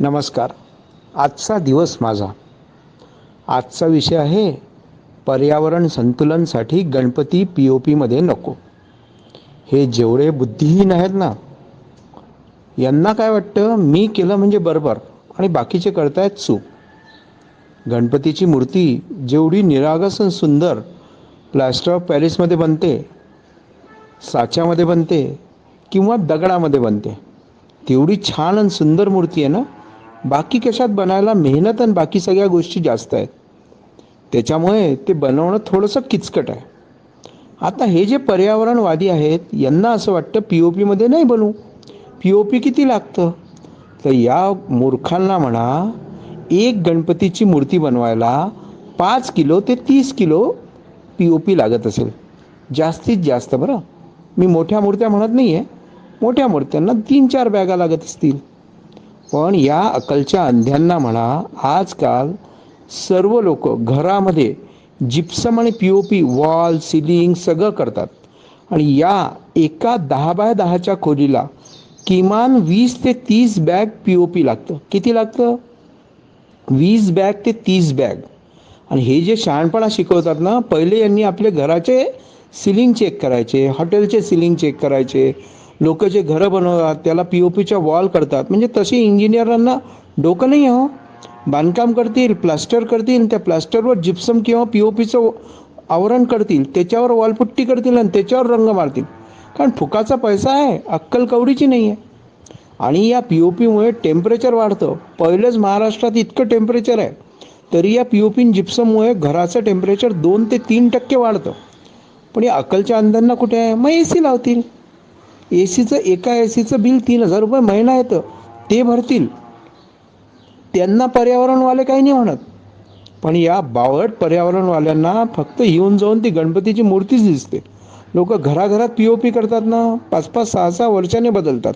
नमस्कार. आजचा दिवस माझा. आजचा विषय आहे पर्यावरण संतुलनसाठी गणपती पी ओ पीमध्ये नको. हे जेवढे बुद्धिहीन आहेत ना यांना काय वाटतं? मी केलं म्हणजे बरोबर आणि बाकीचे करतायत चूक. गणपतीची मूर्ती जेवढी निरागस आणि सुंदर प्लॅस्टर ऑफ पॅरिसमध्ये बनते साच्यामध्ये बनते किंवा दगडामध्ये बनते तेवढी छान आणि सुंदर मूर्ती आहे ना? बाकी कशात बनायला मेहनत आणि बाकी सगळ्या गोष्टी जास्त आहेत. त्याच्यामुळे ते बनवणं थोडंसं किचकट आहे. आता हे जे पर्यावरणवादी आहेत यांना असं वाटतं पी ओ पीमध्ये नाही बनवू पी ओ पी किती लागतं? तर या मूर्खांना म्हणा एक गणपतीची मूर्ती बनवायला पाच किलो ते तीस किलो पी ओ पी लागत असेल. जास्तीत जास्त बरं. मी मोठ्या मूर्त्या म्हणत नाही आहे मोठ्या मूर्त्यांना तीन चार बॅगा लागत असतील. पण या अकलच्या अंध्यांना म्हणा आजकाल सर्व लोक घरामध्ये जिप्सम आणि P O P wall ceiling सगळं करतात. आणि या एका दहा बाय दहाच्या खोलीला किमान वीस ते तीस बॅग पी ओ पी लागतं. किती लागतं? वीस बॅग ते तीस बॅग. आणि हे जे शहाणपणा शिकवतात ना पहिले यांनी आपले घराचे सिलिंग चेक करायचे हॉटेलचे सिलिंग चेक करायचे लोक जे घरं बनवतात त्याला पी ओ पीच्या वॉल करतात. म्हणजे तसे इंजिनियरांना डोकं नाही आहे हो. बांधकाम करतील प्लास्टर करतील त्या प्लास्टरवर जिप्सम किंवा पी ओ पीचं आवरण करतील त्याच्यावर वॉलपुट्टी करतील आणि त्याच्यावर रंग मारतील. कारण फुकाचा पैसा आहे अक्कल कवडीची नाही आहे. आणि या पी ओ पीमुळे टेम्परेचर वाढतं. पहिलेच महाराष्ट्रात इतकं टेम्परेचर आहे तरी या पी ओ पी जिप्सममुळे घराचं टेम्परेचर दोन ते तीन टक्के वाढतं. पण या अक्कलच्या अंधांना कुठे आहे? मग ए सी लावतील. ए सीचं एका ए सीचं बिल तीन हजार रुपये महिना येतं ते भरतील. त्यांना पर्यावरणवाले काही नाही म्हणत. पण या बावट पर्यावरणवाल्यांना फक्त येऊन जाऊन ती गणपतीची मूर्तीच दिसते. लोक घराघरात पी ओ पी करतात ना. पाच पाच सहा सहा वर्षाने बदलतात.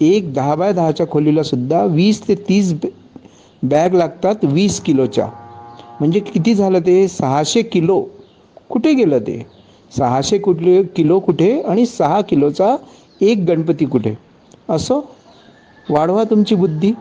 एक दहा बाय दहाच्या खोलीला सुद्धा वीस ते तीस बॅग लागतात वीस किलोच्या. म्हणजे किती झालं ते? सहाशे किलो. कुठे गेलं ते? सहाशे कुठले किलो कुठे? आणि सहा किलोचा एक गणपती कुठे? असं? वाढवा तुमची बुद्धी.